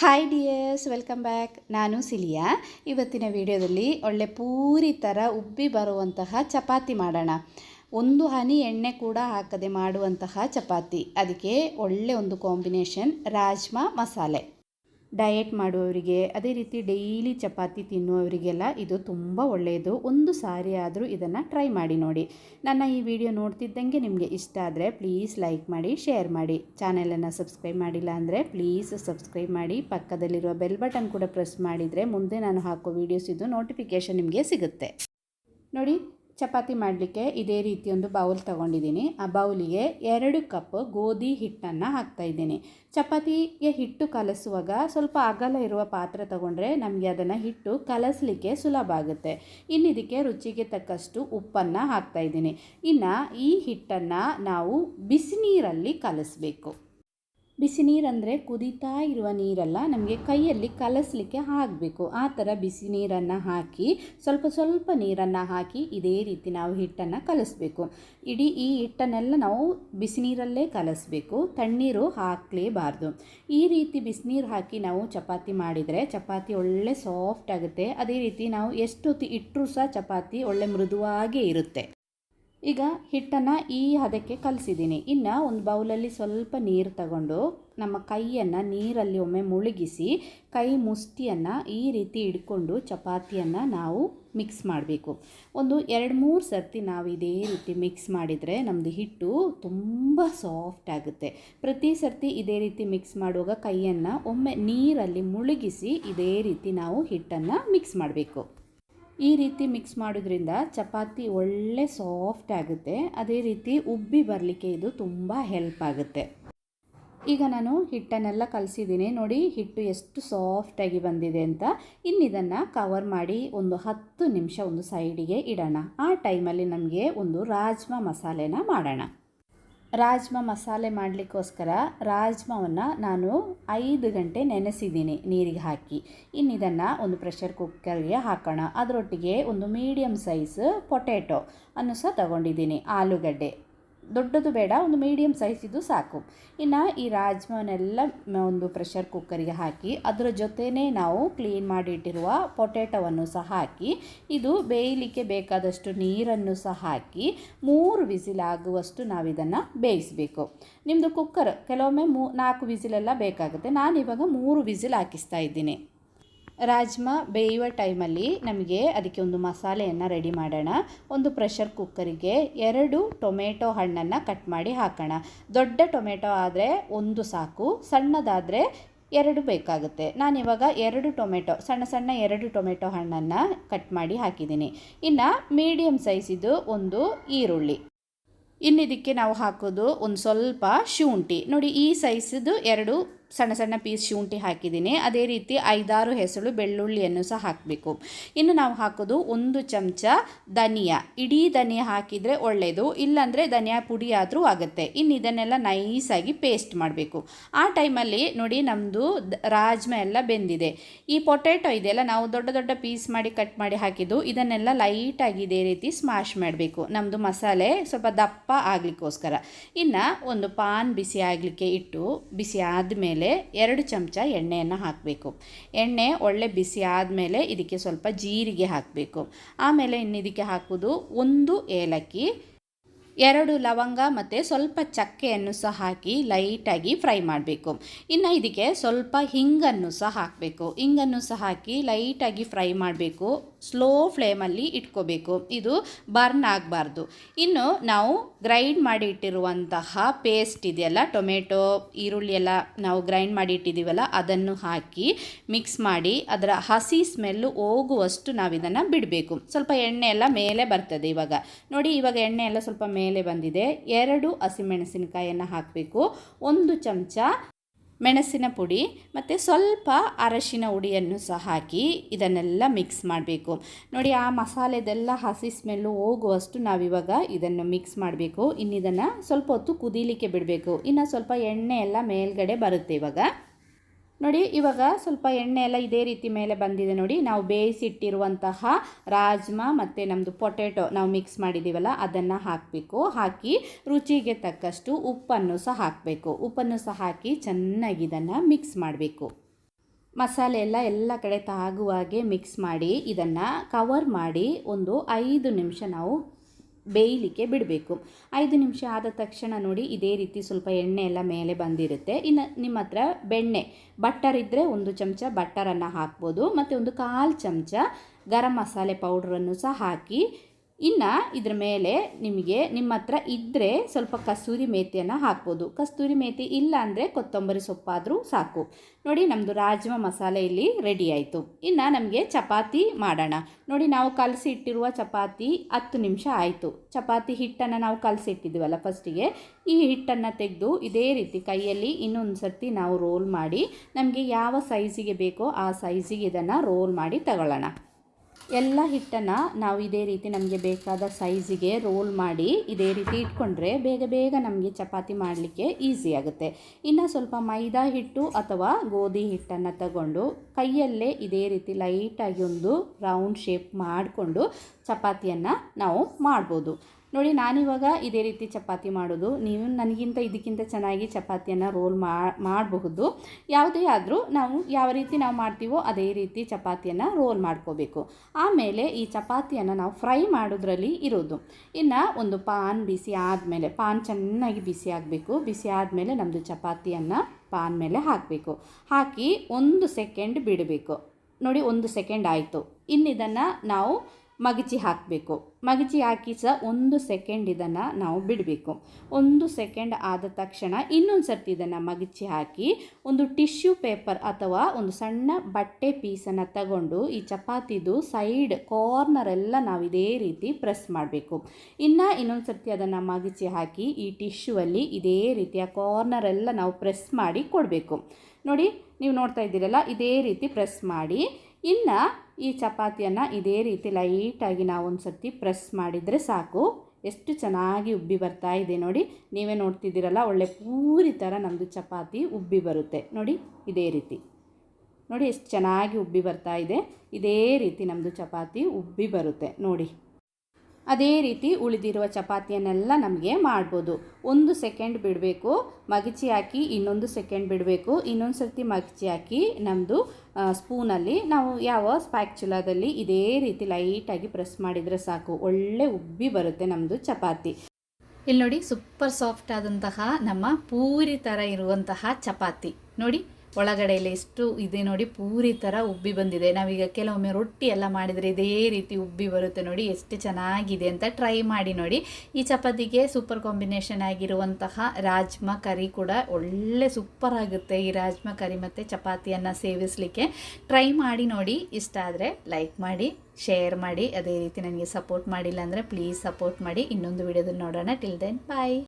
Hi dears welcome back ನಾನು cilia. ಇವತ್ತಿನ ವಿಡಿಯೋದಲ್ಲಿ ಒಳ್ಳೆ ಪೂರಿ ಥರ ಉಬ್ಬಿ ಬರುವಂತಹ ಚಪಾತಿ ಮಾಡೋಣ. ಒಂದು ಹನಿ ಎಣ್ಣೆ ಕೂಡ ಹಾಕದೆ ಮಾಡುವಂತಹ ಚಪಾತಿ. ಅದಕ್ಕೆ ಒಳ್ಳೆ ಒಂದು ಕಾಂಬಿನೇಷನ್ ರಾಜ್ಮಾ ಮಸಾಲೆ. ಡಯಟ್ ಮಾಡುವವರಿಗೆ, ಅದೇ ರೀತಿ ಡೈಲಿ ಚಪಾತಿ ತಿನ್ನುವವರಿಗೆಲ್ಲ ಇದು ತುಂಬ ಒಳ್ಳೆಯದು. ಒಂದು ಸಾರಿ ಆದರೂ ಇದನ್ನು ಟ್ರೈ ಮಾಡಿ ನೋಡಿ. ನನ್ನ ಈ ವಿಡಿಯೋ ನೋಡ್ತಿದ್ದಂಗೆ ನಿಮಗೆ ಇಷ್ಟ ಆದರೆ ಪ್ಲೀಸ್ ಲೈಕ್ ಮಾಡಿ, ಶೇರ್ ಮಾಡಿ. ಚಾನೆಲನ್ನು ಸಬ್ಸ್ಕ್ರೈಬ್ ಮಾಡಿಲ್ಲ ಅಂದರೆ ಪ್ಲೀಸ್ ಸಬ್ಸ್ಕ್ರೈಬ್ ಮಾಡಿ. ಪಕ್ಕದಲ್ಲಿರುವ ಬೆಲ್ ಬಟನ್ ಕೂಡ ಪ್ರೆಸ್ ಮಾಡಿದರೆ ಮುಂದೆ ನಾನು ಹಾಕೋ ವೀಡಿಯೋಸ್ ಇದು ನೋಟಿಫಿಕೇಷನ್ ನಿಮಗೆ ಸಿಗುತ್ತೆ. ನೋಡಿ ಚಪಾತಿ ಮಾಡಲಿಕ್ಕೆ ಇದೇ ರೀತಿ ಒಂದು ಬೌಲ್ ತಗೊಂಡಿದ್ದೀನಿ. ಆ ಬೌಲಿಗೆ ಎರಡು ಕಪ್ ಗೋಧಿ ಹಿಟ್ಟನ್ನು ಹಾಕ್ತಾಯಿದ್ದೀನಿ ಚಪಾತಿಗೆ ಹಿಟ್ಟು ಕಲಸುವಾಗ ಸ್ವಲ್ಪ ಅಗಲ ಇರುವ ಪಾತ್ರೆ ತಗೊಂಡ್ರೆ ನಮಗೆ ಅದನ್ನು ಹಿಟ್ಟು ಕಲಸಲಿಕ್ಕೆ ಸುಲಭ ಆಗುತ್ತೆ. ಇನ್ನಿದಕ್ಕೆ ರುಚಿಗೆ ತಕ್ಕಷ್ಟು ಉಪ್ಪನ್ನು ಹಾಕ್ತಾಯಿದ್ದೀನಿ ಇನ್ನು ಈ ಹಿಟ್ಟನ್ನು ನಾವು ಬಿಸಿನೀರಲ್ಲಿ ಕಲಿಸ್ಬೇಕು. ಬಿಸಿ ನೀರಂದರೆ ಕುದೀತಾ ಇರುವ ನೀರಲ್ಲ, ನಮಗೆ ಕೈಯಲ್ಲಿ ಕಲಸಲಿಕ್ಕೆ ಹಾಕಬೇಕು ಆ ಥರ ಬಿಸಿ ನೀರನ್ನು ಹಾಕಿ, ಸ್ವಲ್ಪ ಸ್ವಲ್ಪ ನೀರನ್ನು ಹಾಕಿ ಇದೇ ರೀತಿ ನಾವು ಹಿಟ್ಟನ್ನು ಕಲಿಸ್ಬೇಕು. ಇಡೀ ಈ ಹಿಟ್ಟನ್ನೆಲ್ಲ ನಾವು ಬಿಸಿ ನೀರಲ್ಲೇ ಕಲಿಸ್ಬೇಕು. ತಣ್ಣೀರು ಹಾಕಲೇಬಾರ್ದು. ಈ ರೀತಿ ಬಿಸಿನೀರು ಹಾಕಿ ನಾವು ಚಪಾತಿ ಮಾಡಿದರೆ ಚಪಾತಿ ಒಳ್ಳೆ ಸಾಫ್ಟ್ ಆಗುತ್ತೆ. ಅದೇ ರೀತಿ ನಾವು ಎಷ್ಟೊತ್ತು ಇಟ್ಟರೂ ಸಹ ಚಪಾತಿ ಒಳ್ಳೆ ಮೃದುವಾಗೇ ಇರುತ್ತೆ. ಈಗ ಹಿಟ್ಟನ್ನು ಈ ಹದಕ್ಕೆ ಕಲಸಿದ್ದೀನಿ. ಇನ್ನು ಒಂದು ಬೌಲಲ್ಲಿ ಸ್ವಲ್ಪ ನೀರು ತಗೊಂಡು ನಮ್ಮ ಕೈಯನ್ನು ನೀರಲ್ಲಿ ಒಮ್ಮೆ ಮುಳುಗಿಸಿ, ಕೈ ಮುಷ್ಟಿಯನ್ನು ಈ ರೀತಿ ಹಿಡ್ಕೊಂಡು ಚಪಾತಿಯನ್ನು ನಾವು ಮಿಕ್ಸ್ ಮಾಡಬೇಕು. ಒಂದು ಎರಡು ಮೂರು ಸರ್ತಿ ನಾವು ಇದೇ ರೀತಿ ಮಿಕ್ಸ್ ಮಾಡಿದರೆ ನಮ್ಮದು ಹಿಟ್ಟು ತುಂಬ ಸಾಫ್ಟ್ ಆಗುತ್ತೆ. ಪ್ರತಿ ಸರ್ತಿ ಇದೇ ರೀತಿ ಮಿಕ್ಸ್ ಮಾಡುವಾಗ ಕೈಯನ್ನು ಒಮ್ಮೆ ನೀರಲ್ಲಿ ಮುಳುಗಿಸಿ ಇದೇ ರೀತಿ ನಾವು ಹಿಟ್ಟನ್ನು ಮಿಕ್ಸ್ ಮಾಡಬೇಕು. ಈ ರೀತಿ ಮಿಕ್ಸ್ ಮಾಡೋದ್ರಿಂದ ಚಪಾತಿ ಒಳ್ಳೆ ಸಾಫ್ಟ್ ಆಗುತ್ತೆ. ಅದೇ ರೀತಿ ಉಬ್ಬಿ ಬರಲಿಕ್ಕೆ ಇದು ತುಂಬ ಹೆಲ್ಪ್ ಆಗುತ್ತೆ. ಈಗ ನಾನು ಹಿಟ್ಟನ್ನೆಲ್ಲ ಕಲಸಿದ್ದೀನಿ. ನೋಡಿ, ಹಿಟ್ಟು ಎಷ್ಟು ಸಾಫ್ಟಾಗಿ ಬಂದಿದೆ ಅಂತ. ಇನ್ನಿದನ್ನು ಕವರ್ ಮಾಡಿ ಒಂದು ಹತ್ತು ನಿಮಿಷ ಒಂದು ಸೈಡಿಗೆ ಇಡೋಣ. ಆ ಟೈಮಲ್ಲಿ ನಮಗೆ ಒಂದು ರಾಜ್ಮಾ ಮಸಾಲೆನ ಮಾಡೋಣ. ರಾಜ್ಮಾ ಮಸಾಲೆ ಮಾಡಲಿಕ್ಕೋಸ್ಕರ ರಾಜ್ಮಾವನ್ನು ನಾನು ಐದು ಗಂಟೆ ನೆನೆಸಿದ್ದೀನಿ ನೀರಿಗೆ ಹಾಕಿ. ಇನ್ನು ಇದನ್ನು ಒಂದು ಪ್ರೆಷರ್ ಕುಕ್ಕರ್ಗೆ ಹಾಕೋಣ. ಅದರೊಟ್ಟಿಗೆ ಒಂದು ಮೀಡಿಯಮ್ ಸೈಜ್ ಪೊಟ್ಯಾಟೊ ಅನ್ನು ಸಹ ತಗೊಂಡಿದ್ದೀನಿ. ಆಲೂಗಡ್ಡೆ. ದೊಡ್ಡದು ಬೇಡ, ಒಂದು ಮೀಡಿಯಮ್ ಸೈಜಿದ್ದು ಸಾಕು. ಇನ್ನು ಈ ರಾಜ್ಮಾನೆಲ್ಲ ಒಂದು ಪ್ರೆಷರ್ ಕುಕ್ಕರಿಗೆ ಹಾಕಿ, ಅದರ ಜೊತೆನೇ ನಾವು ಕ್ಲೀನ್ ಮಾಡಿಟ್ಟಿರುವ ಪೊಟ್ಯಾಟೊವನ್ನು ಸಹ ಹಾಕಿ, ಇದು ಬೇಯಲಿಕ್ಕೆ ಬೇಕಾದಷ್ಟು ನೀರನ್ನು ಸಹ ಹಾಕಿ, ಮೂರು ವಿಸಿಲ್ ಆಗುವಷ್ಟು ನಾವು ಇದನ್ನು ಬೇಯಿಸಬೇಕು. ನಿಮ್ಮದು ಕುಕ್ಕರ್ ಕೆಲವೊಮ್ಮೆ ಮೂ ನಾಲ್ಕು ವಿಸಿಲೆಲ್ಲ ಬೇಕಾಗುತ್ತೆ. ನಾನು ಇವಾಗ ಮೂರು ವಿಸಿಲ್ ಹಾಕಿಸ್ತಾ ಇದ್ದೀನಿ. ರಾಜ್ಮಾ ಬೇಯುವ ಟೈಮಲ್ಲಿ ನಮಗೆ ಅದಕ್ಕೆ ಒಂದು ಮಸಾಲೆಯನ್ನು ರೆಡಿ ಮಾಡೋಣ. ಒಂದು ಪ್ರೆಷರ್ ಕುಕ್ಕರಿಗೆ ಎರಡು ಟೊಮೆಟೊ ಹಣ್ಣನ್ನು ಕಟ್ ಮಾಡಿ ಹಾಕೋಣ. ದೊಡ್ಡ ಟೊಮೆಟೊ ಆದರೆ ಒಂದು ಸಾಕು, ಸಣ್ಣದಾದರೆ ಎರಡು ಬೇಕಾಗುತ್ತೆ. ನಾನಿವಾಗ ಎರಡು ಟೊಮೆಟೊ, ಸಣ್ಣ ಸಣ್ಣ ಎರಡು ಟೊಮೆಟೊ ಹಣ್ಣನ್ನು ಕಟ್ ಮಾಡಿ ಹಾಕಿದ್ದೀನಿ. ಇನ್ನು ಮೀಡಿಯಮ್ ಸೈಜಿದು ಒಂದು ಈರುಳ್ಳಿ. ಇನ್ನಿದಕ್ಕೆ ನಾವು ಹಾಕೋದು ಒಂದು ಸ್ವಲ್ಪ ಶುಂಠಿ. ನೋಡಿ ಈ ಸೈಜದು ಎರಡು ಸಣ್ಣ ಸಣ್ಣ ಪೀಸ್ ಶುಂಠಿ ಹಾಕಿದ್ದೀನಿ. ಅದೇ ರೀತಿ ಐದಾರು ಹೆಸರು ಬೆಳ್ಳುಳ್ಳಿಯನ್ನು ಸಹ ಹಾಕಬೇಕು. ಇನ್ನು ನಾವು ಹಾಕೋದು ಒಂದು ಚಮಚ ಧನಿಯಾ. ಇಡೀ ಧನಿಯಾ ಹಾಕಿದರೆ ಒಳ್ಳೆಯದು ಇಲ್ಲಾಂದರೆ ಧನಿಯಾ ಪುಡಿ ಆದರೂ ಆಗುತ್ತೆ. ಇನ್ನು ಇದನ್ನೆಲ್ಲ ನೈಸಾಗಿ ಪೇಸ್ಟ್ ಮಾಡಬೇಕು. ಆ ಟೈಮಲ್ಲಿ ನೋಡಿ ನಮ್ಮದು ರಾಜ್ಮಾ ಎಲ್ಲ ಬೆಂದಿದೆ. ಈ ಪೊಟ್ಯಾಟೊ ಇದೆಯಲ್ಲ, ನಾವು ದೊಡ್ಡ ದೊಡ್ಡ ಪೀಸ್ ಮಾಡಿ ಕಟ್ ಮಾಡಿ ಹಾಕಿದ್ದು, ಇದನ್ನೆಲ್ಲ ಲೈಟಾಗಿ ಇದೇ ರೀತಿ ಸ್ಮಾಶ್ ಮಾಡಬೇಕು. ನಮ್ಮದು ಮಸಾಲೆ ಸ್ವಲ್ಪ ದಪ್ಪ ಆಗಲಿಕ್ಕೋಸ್ಕರ. ಇನ್ನು ಒಂದು ಪಾನ್ ಬಿಸಿ ಆಗಲಿಕ್ಕೆ ಇಟ್ಟು, ಬಿಸಿ ಆದಮೇಲೆ ಎರಡು ಚಮಚ ಎಣ್ಣೆಯನ್ನು ಹಾಕಬೇಕು. ಎಣ್ಣೆ ಒಳ್ಳೆ ಬಿಸಿ ಆದಮೇಲೆ ಇದಕ್ಕೆ ಸ್ವಲ್ಪ ಜೀರಿಗೆ ಹಾಕಬೇಕು. ಆಮೇಲೆ ಇನ್ನು ಇದಕ್ಕೆ ಹಾಕೋದು ಒಂದು ಏಲಕ್ಕಿ ಎರಡು ಲವಂಗ ಮತ್ತು ಸ್ವಲ್ಪ ಚಕ್ಕೆಯನ್ನು ಸಹ ಹಾಕಿ ಲೈಟಾಗಿ ಫ್ರೈ ಮಾಡಬೇಕು. ಇನ್ನು ಇದಕ್ಕೆ ಸ್ವಲ್ಪ ಹಿಂಗನ್ನು ಸಹ ಹಾಕಬೇಕು. ಹಿಂಗನ್ನು ಸಹ ಹಾಕಿ ಲೈಟಾಗಿ ಫ್ರೈ ಮಾಡಬೇಕು. ಸ್ಲೋ ಫ್ಲೇಮಲ್ಲಿ ಇಟ್ಕೋಬೇಕು. ಇದು ಬರ್ನ್ ಆಗಬಾರ್ದು. ಇನ್ನು ನಾವು ಗ್ರೈಂಡ್ ಮಾಡಿ ಇಟ್ಟಿರುವಂತಹ ಪೇಸ್ಟ್ ಇದೆಯಲ್ಲ, ಟೊಮೆಟೊ, ಈರುಳ್ಳಿ ಎಲ್ಲ ನಾವು ಗ್ರೈಂಡ್ ಮಾಡಿ ಇಟ್ಟಿದ್ದೀವಲ್ಲ ಅದನ್ನು ಹಾಕಿ ಮಿಕ್ಸ್ ಮಾಡಿ ಅದರ ಹಸಿ ಸ್ಮೆಲ್ಲು ಹೋಗುವಷ್ಟು ನಾವು ಇದನ್ನು ಬಿಡಬೇಕು. ಸ್ವಲ್ಪ ಎಣ್ಣೆ ಎಲ್ಲ ಮೇಲೆ ಬರ್ತದೆ ಇವಾಗ. ನೋಡಿ, ಇವಾಗ ಎಣ್ಣೆ ಎಲ್ಲ ಸ್ವಲ್ಪ ಮೇಲೆ ಬಂದಿದೆ. ಎರಡು ಹಸಿಮೆಣಸಿನಕಾಯಿಯನ್ನು ಹಾಕಬೇಕು. ಒಂದು ಚಮಚ ಮೆಣಸಿನ ಪುಡಿ ಮತ್ತು ಸ್ವಲ್ಪ ಅರಶಿನ ಹುಡಿಯನ್ನು ಸಹ ಹಾಕಿ ಇದನ್ನೆಲ್ಲ ಮಿಕ್ಸ್ ಮಾಡಬೇಕು. ನೋಡಿ, ಆ ಮಸಾಲೆದೆಲ್ಲ ಹಸಿ ಸ್ಮೆಲ್ಲು ಹೋಗುವಷ್ಟು ನಾವಿವಾಗ ಇದನ್ನು ಮಿಕ್ಸ್ ಮಾಡಬೇಕು. ಇನ್ನಿದನ್ನು ಸ್ವಲ್ಪ ಹೊತ್ತು ಕುದೀಲಿಕ್ಕೆ ಬಿಡಬೇಕು. ಇನ್ನು ಸ್ವಲ್ಪ ಎಣ್ಣೆ ಎಲ್ಲ ಮೇಲ್ಗಡೆ ಬರುತ್ತೆ ಇವಾಗ. ನೋಡಿ, ಇವಾಗ ಸ್ವಲ್ಪ ಎಣ್ಣೆ ಎಲ್ಲ ಇದೇ ರೀತಿ ಮೇಲೆ ಬಂದಿದೆ ನೋಡಿ. ನಾವು ಬೇಯಿಸಿಟ್ಟಿರುವಂತಹ ರಾಜ್ಮಾ ಮತ್ತು ನಮ್ಮದು ಪೊಟ್ಯಾಟೊ ನಾವು ಮಿಕ್ಸ್ ಮಾಡಿದ್ದೀವಲ್ಲ ಅದನ್ನು ಹಾಕಬೇಕು. ಹಾಕಿ ರುಚಿಗೆ ತಕ್ಕಷ್ಟು ಉಪ್ಪನ್ನು ಸಹ ಹಾಕಬೇಕು. ಉಪ್ಪನ್ನು ಸಹ ಹಾಕಿ ಚೆನ್ನಾಗಿ ಇದನ್ನು ಮಿಕ್ಸ್ ಮಾಡಬೇಕು. ಮಸಾಲೆ ಎಲ್ಲ ಎಲ್ಲ ಕಡೆ ತಾಗುವ ಹಾಗೆ ಮಿಕ್ಸ್ ಮಾಡಿ ಇದನ್ನು ಕವರ್ ಮಾಡಿ ಒಂದು ಐದು ನಿಮಿಷ ನಾವು ಬೇಯಲಿಕ್ಕೆ ಬಿಡಬೇಕು. ಐದು ನಿಮಿಷ ಆದ ತಕ್ಷಣ ನೋಡಿ, ಇದೇ ರೀತಿ ಸ್ವಲ್ಪ ಎಣ್ಣೆ ಎಲ್ಲ ಮೇಲೆ ಬಂದಿರುತ್ತೆ. ಇನ್ನು ನಿಮ್ಮ ಹತ್ರ ಬೆಣ್ಣೆ ಬಟ್ಟರ್ ಇದ್ದರೆ ಒಂದು ಚಮಚ ಬಟ್ಟರನ್ನು ಹಾಕ್ಬೋದು. ಮತ್ತು ಒಂದು ಕಾಲು ಚಮಚ ಗರಂ ಮಸಾಲೆ ಪೌಡ್ರನ್ನು ಸಹ ಹಾಕಿ ಇನ್ನು ಇದ್ರ ಮೇಲೆ ನಿಮಗೆ ನಿಮ್ಮ ಹತ್ರ ಇದ್ದರೆ ಸ್ವಲ್ಪ ಕಸ್ತೂರಿ ಮೇಥಿಯನ್ನು ಹಾಕ್ಬೋದು. ಕಸ್ತೂರಿ ಮೇತಿ ಇಲ್ಲ ಅಂದರೆ ಕೊತ್ತಂಬರಿ ಸೊಪ್ಪಾದರೂ ಸಾಕು. ನೋಡಿ ನಮ್ಮದು ರಾಜ್ಮ ಮಸಾಲೆ ಇಲ್ಲಿ ರೆಡಿ ಆಯಿತು. ಇನ್ನು ನಮಗೆ ಚಪಾತಿ ಮಾಡೋಣ. ನೋಡಿ ನಾವು ಕಲಸಿ ಇಟ್ಟಿರುವ ಚಪಾತಿ ಹತ್ತು ನಿಮಿಷ ಆಯಿತು. ಚಪಾತಿ ಹಿಟ್ಟನ್ನು ನಾವು ಕಲಸಿ ಇಟ್ಟಿದ್ದೀವಲ್ಲ ಫಸ್ಟಿಗೆ ಈ ಹಿಟ್ಟನ್ನು ತೆಗೆದು ಇದೇ ರೀತಿ ಕೈಯಲ್ಲಿ ಇನ್ನೊಂದು ಸರ್ತಿ ನಾವು ರೋಲ್ ಮಾಡಿ ನಮಗೆ ಯಾವ ಸೈಜಿಗೆ ಬೇಕೋ ಆ ಸೈಜಿಗೆ ಇದನ್ನು ರೋಲ್ ಮಾಡಿ ತಗೊಳ್ಳೋಣ. ಎಲ್ಲ ಹಿಟ್ಟನ್ನು ನಾವು ಇದೇ ರೀತಿ ನಮಗೆ ಬೇಕಾದ ಸೈಜಿಗೆ ರೋಲ್ ಮಾಡಿ ಇದೇ ರೀತಿ ಇಟ್ಕೊಂಡ್ರೆ ಬೇಗ ಬೇಗ ನಮಗೆ ಚಪಾತಿ ಮಾಡಲಿಕ್ಕೆ ಈಸಿ ಆಗುತ್ತೆ. ಇನ್ನು ಸ್ವಲ್ಪ ಮೈದಾ ಹಿಟ್ಟು ಅಥವಾ ಗೋಧಿ ಹಿಟ್ಟನ್ನು ತಗೊಂಡು ಕೈಯಲ್ಲೇ ಇದೇ ರೀತಿ ಲೈಟಾಗಿ ಒಂದು ರೌಂಡ್ ಶೇಪ್ ಮಾಡಿಕೊಂಡು ಚಪಾತಿಯನ್ನು ನಾವು ಮಾಡ್ಬೋದು. ನೋಡಿ, ನಾನಿವಾಗ ಇದೇ ರೀತಿ ಚಪಾತಿ ಮಾಡೋದು. ನೀವು ನನಗಿಂತ ಇದಕ್ಕಿಂತ ಚೆನ್ನಾಗಿ ಚಪಾತಿಯನ್ನು ರೋಲ್ ಮಾಡಬಹುದು. ಯಾವುದೇ ಆದರೂ ನಾವು ಯಾವ ರೀತಿ ನಾವು ಮಾಡ್ತೀವೋ ಅದೇ ರೀತಿ ಚಪಾತಿಯನ್ನು ರೋಲ್ ಮಾಡ್ಕೋಬೇಕು. ಆಮೇಲೆ ಈ ಚಪಾತಿಯನ್ನು ನಾವು ಫ್ರೈ ಮಾಡೋದ್ರಲ್ಲಿ ಇರೋದು. ಇನ್ನು ಒಂದು ಪಾನ್ ಬಿಸಿ ಆದಮೇಲೆ, ಪಾನ್ ಚೆನ್ನಾಗಿ ಬಿಸಿ ಆಗಬೇಕು. ಬಿಸಿ ಆದಮೇಲೆ ನಮ್ಮದು ಚಪಾತಿಯನ್ನು ಪಾನ್ ಮೇಲೆ ಹಾಕಬೇಕು. ಹಾಕಿ ಒಂದು ಸೆಕೆಂಡ್ ಬಿಡಬೇಕು. ನೋಡಿ, ಒಂದು ಸೆಕೆಂಡ್ ಆಯಿತು. ಇನ್ನಿದನ್ನು ನಾವು ಮಗಚಿ ಹಾಕಬೇಕು. ಮಗಚಿ ಹಾಕಿ ಸಹ ಒಂದು ಸೆಕೆಂಡ್ ಇದನ್ನು ನಾವು ಬಿಡಬೇಕು. ಒಂದು ಸೆಕೆಂಡ್ ಆದ ತಕ್ಷಣ ಇನ್ನೊಂದು ಸರ್ತಿ ಇದನ್ನು ಮಗಚಿ ಹಾಕಿ ಒಂದು ಟಿಶ್ಯೂ ಪೇಪರ್ ಅಥವಾ ಒಂದು ಸಣ್ಣ ಬಟ್ಟೆ ಪೀಸನ್ನು ತಗೊಂಡು ಈ ಚಪಾತಿದು ಸೈಡ್ ಕಾರ್ನರ್ ಎಲ್ಲ ನಾವು ಇದೇ ರೀತಿ ಪ್ರೆಸ್ ಮಾಡಬೇಕು. ಇನ್ನು ಇನ್ನೊಂದು ಸರ್ತಿ ಅದನ್ನು ಮಗಚಿ ಹಾಕಿ ಈ ಟಿಶ್ಯೂವಲ್ಲಿ ಇದೇ ರೀತಿಯ ಕಾರ್ನರ್ ಎಲ್ಲ ನಾವು ಪ್ರೆಸ್ ಮಾಡಿ ಕೊಡಬೇಕು. ನೋಡಿ, ನೀವು ನೋಡ್ತಾ ಇದ್ದೀರಲ್ಲ, ಇದೇ ರೀತಿ ಪ್ರೆಸ್ ಮಾಡಿ ಇನ್ನು ಈ ಚಪಾತಿಯನ್ನು ಇದೇ ರೀತಿ ಲೈಟಾಗಿ ನಾವು ಒಂದು ಸರ್ತಿ ಪ್ರೆಸ್ ಮಾಡಿದರೆ ಸಾಕು. ಎಷ್ಟು ಚೆನ್ನಾಗಿ ಉಬ್ಬಿ ಬರ್ತಾ ಇದೆ ನೋಡಿ. ನೀವೇ ನೋಡ್ತಿದ್ದೀರಲ್ಲ, ಒಳ್ಳೆ ಪೂರಿ ಥರ ನಮ್ಮದು ಚಪಾತಿ ಉಬ್ಬಿ ಬರುತ್ತೆ. ನೋಡಿ, ಇದೇ ರೀತಿ. ನೋಡಿ, ಎಷ್ಟು ಚೆನ್ನಾಗಿ ಉಬ್ಬಿ ಬರ್ತಾ ಇದೆ. ಇದೇ ರೀತಿ ನಮ್ಮದು ಚಪಾತಿ ಉಬ್ಬಿ ಬರುತ್ತೆ. ನೋಡಿ. ಅದೇ ರೀತಿ ಉಳಿದಿರುವ ಚಪಾತಿಯನ್ನೆಲ್ಲ ನಮಗೆ ಮಾಡ್ಬೋದು. ಒಂದು ಸೆಕೆಂಡ್ ಬಿಡಬೇಕು, ಮಗಚಿ ಹಾಕಿ ಇನ್ನೊಂದು ಸೆಕೆಂಡ್ ಬಿಡಬೇಕು, ಇನ್ನೊಂದು ಸರ್ತಿ ಮಗಚಿ ಹಾಕಿ ನಮ್ಮದು ಸ್ಪೂನಲ್ಲಿ ನಾವು ಯಾವ ಸ್ಪ್ಯಾಕ್ಚುಲಾದಲ್ಲಿ ಇದೇ ರೀತಿ ಲೈಟಾಗಿ ಪ್ರೆಸ್ ಮಾಡಿದರೆ ಸಾಕು. ಒಳ್ಳೆ ಉಬ್ಬಿ ಬರುತ್ತೆ ನಮ್ಮದು ಚಪಾತಿ. ಇಲ್ಲಿ ನೋಡಿ ಸೂಪರ್ ಸಾಫ್ಟ್ ಆದಂತಹ ನಮ್ಮ ಪೂರಿ ಥರ ಇರುವಂತಹ ಚಪಾತಿ. ನೋಡಿ ಒಳಗಡೆಯಲ್ಲಿ ಎಷ್ಟು ಇದೆ ನೋಡಿ, ಪೂರಿ ಥರ ಉಬ್ಬಿ ಬಂದಿದೆ. ನಾವೀಗ ಕೆಲವೊಮ್ಮೆ ರೊಟ್ಟಿ ಎಲ್ಲ ಮಾಡಿದರೆ ಇದೇ ರೀತಿ ಉಬ್ಬಿ ಬರುತ್ತೆ ನೋಡಿ, ಎಷ್ಟು ಚೆನ್ನಾಗಿದೆ ಅಂತ ಟ್ರೈ ಮಾಡಿ ನೋಡಿ. ಈ ಚಪಾತಿಗೆ ಸೂಪರ್ ಕಾಂಬಿನೇಷನ್ ಆಗಿರುವಂತಹ ರಾಜ್ಮಾ ಕರಿ ಕೂಡ ಒಳ್ಳೆ ಸೂಪರ್ ಆಗುತ್ತೆ ಈ ರಾಜ್ಮಾ ಕರಿ ಮತ್ತು ಚಪಾತಿಯನ್ನು ಸೇವಿಸಲಿಕ್ಕೆ. ಟ್ರೈ ಮಾಡಿ ನೋಡಿ, ಇಷ್ಟ ಆದರೆ ಲೈಕ್ ಮಾಡಿ ಶೇರ್ ಮಾಡಿ, ಅದೇ ರೀತಿ ನನಗೆ ಸಪೋರ್ಟ್ ಮಾಡಿಲ್ಲ ಅಂದರೆ ಪ್ಲೀಸ್ ಸಪೋರ್ಟ್ ಮಾಡಿ. ಇನ್ನೊಂದು ವಿಡಿಯೋದಲ್ಲಿ ನೋಡೋಣ. Till then bye